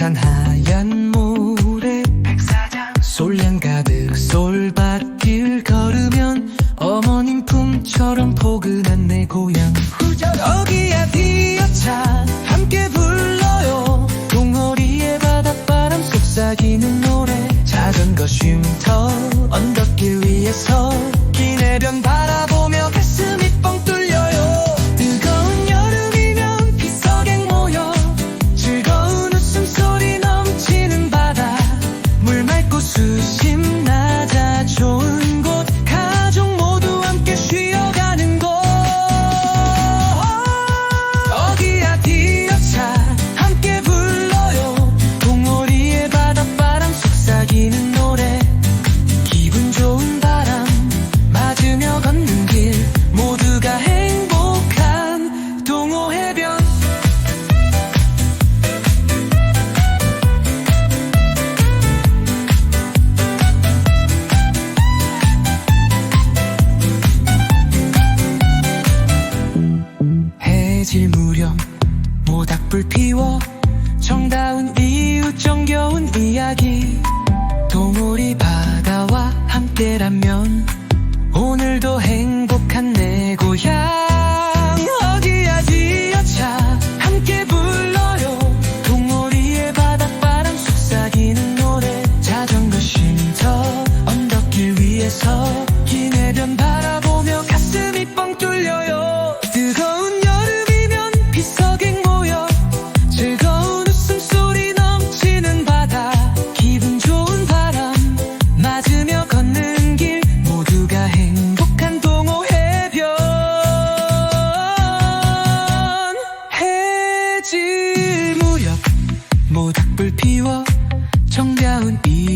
看海 불 피워 정다운 이웃 정겨운 이야기. 동물이 바다와 함께라면 오늘도 행복한 내 고향. 어디야 지어차. 함께 불러요. 동물이의 바닷바람 속삭이는 노래. 자전거 쉼터 언덕길 위에서 모닥불 피워 청겨운 이